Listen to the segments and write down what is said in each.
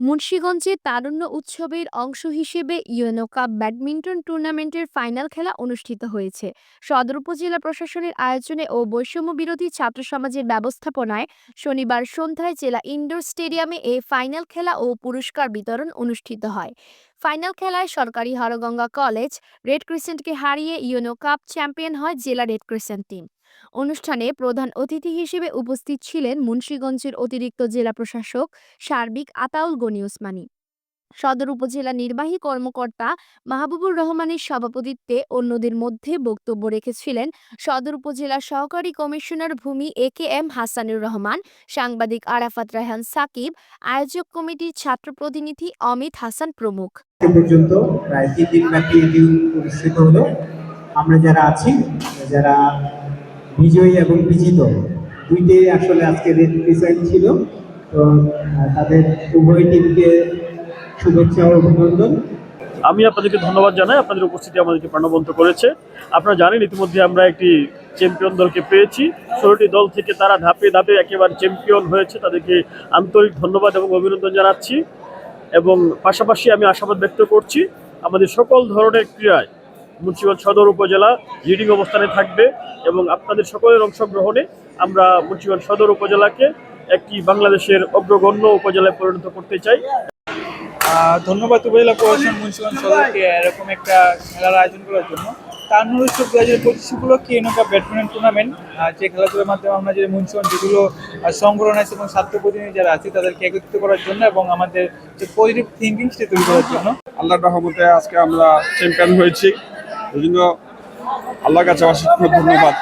মুন্সিগঞ্জে তারুণ্য উৎসবের অংশ হিসেবে ইউএনও কাপ ব্যাডমিন্টন টুর্নামেন্টের ফাইনাল খেলা অনুষ্ঠিত হয়েছে। সদর উপজেলা প্রশাসনের আয়োজনে ও বৈষম্য বিরোধী ছাত্র সমাজের ব্যবস্থাপনায় শনিবার সন্ধ্যায় জেলা ইনডোর স্টেডিয়ামে এ ফাইনাল খেলা ও পুরস্কার বিতরণ অনুষ্ঠিত হয়। ফাইনাল খেলায় সরকারি হরগঙ্গা কলেজ, রেড ক্রিসেন্টকে হারিয়ে ইউএনও কাপ চ্যাম্পিয়ন হয় জেলা রেড ক্রিসেন্ট টিম। অনুষ্ঠানে প্রধান অতিথি হিসেবে উপস্থিত ছিলেন মুন্সীগঞ্জের অতিরিক্ত জেলা প্রশাসক সার্বিক আতাউল গনি ওসমানী। সদর উপজেলা নির্বাহী কর্মকর্তা মাহবুবুর রহমানের সভাপতিত্বে অন্যদের মধ্যে বক্তব্য রেখেছিলেন সদর উপজেলা সহকারী কমিশনার ভূমি A K M Hasanur Rahman, সাংবাদিক আরাফাত রায়হান সাকিব, আয়োজক কমিটির ছাত্র প্রতিনিধি অমিত হাসান প্রমুখ। পর্যন্ত প্রায় তিন দিন ব্যাপী এটি অনুষ্ঠিত হলো। আমরা যারা আছি, যারা বিজয়ী এবং বিজিত। দুইটাই আসলে আজকে রেড ক্রিসেন্ট ছিল। তো তাদের উভয় টিমকে শুভেচ্ছা ও অভিনন্দন। আমি আপনাদেরকে ধন্যবাদ জানাই। আপনাদের উপস্থিতি আমাদেরকে প্রাণবন্ত করেছে। আপনারা জানেন, ইতিমধ্যে আমরা একটি চ্যাম্পিয়ন দলকে পেয়েছি। ষোলোটি দল থেকে তারা ধাপে ধাপে একেবারে চ্যাম্পিয়ন হয়েছে। তাদেরকে আন্তরিক ধন্যবাদ এবং অভিনন্দন জানাচ্ছি। এবং পাশাপাশি আমি আশাবাদ ব্যক্ত করছি, আমাদের সকল ধরনের ক্রীড়ায় মুন্সিগঞ্জ সদর উপজেলা লিডিং অবস্থানে থাকবে এবং আপনাদের সকলের অংশগ্রহণে আমরা মুন্সিগঞ্জ সদর উপজেলাকে একটি বাংলাদেশের অগ্রগণ্য উপজেলায় পরিণত করতে চাই। ধন্যবাদ উপজেলা প্রশাসন মুন্সিগঞ্জ সদরকে এরকম একটা খেলার আয়োজন করার জন্য। তারুণ্য উৎসব দু হাজার পঁচিশ উপলক্ষে এনকা ব্যাডমিন্টন টুর্নামেন্ট যে খেলাধুলার মাধ্যমে আমরা যে মুন্সিগঞ্জ যেগুলো সংগঠন আছে এবং ছাত্র প্রতিনিধি যারা আছে তাদেরকে একত্রিত করার জন্য এবং আমাদের যে পজিটিভ থিঙ্কিং সেটা তৈরি করার জন্য। আল্লাহর রহমতে আজকে আমরা চ্যাম্পিয়ন হয়েছি। এই জন্য আল্লাহর কাছে অসংখ্য ধন্যবাদ।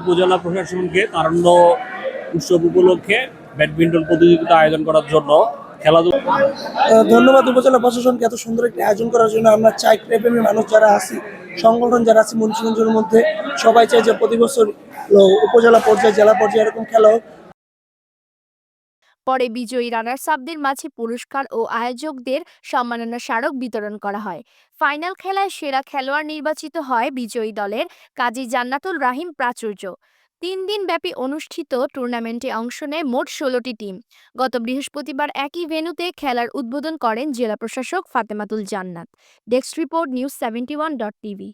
উপজেলা প্রশাসনকে তারুণ্য উৎসব উপলক্ষে ব্যাডমিন্টন প্রতিযোগিতা আয়োজন করার জন্য খেলাধুলা ধন্যবাদ উপজেলা প্রশাসনকে এত সুন্দর একটি আয়োজন করার জন্য। আমরা চাই ক্রেপ্রেমী মানুষ যারা আছি সংগঠন যারা আছে মুন্সিগঞ্জের মধ্যে সবাই চাই যে প্রতি বছর উপজেলা পর্যায়ে জেলা পর্যায়ে এরকম খেলা হোক। পরে বিজয়ী রানার্স আপদের মাঝে পুরস্কার ও আয়োজকদের সম্মাননা স্মারক বিতরণ করা হয়। ফাইনাল খেলায় সেরা খেলোয়াড় নির্বাচিত হয় বিজয়ী দলের কাজী জান্নাতুল রাহিম প্রাচুর্য। তিন দিন ব্যাপী অনুষ্ঠিত টুর্নামেন্টে অংশ নেয় মোট ষোলোটি টিম। গত বৃহস্পতিবার একই ভেন্যুতে খেলার উদ্বোধন করেন জেলা প্রশাসক Fatematul Jannat. Desk report news seventy one dot TV.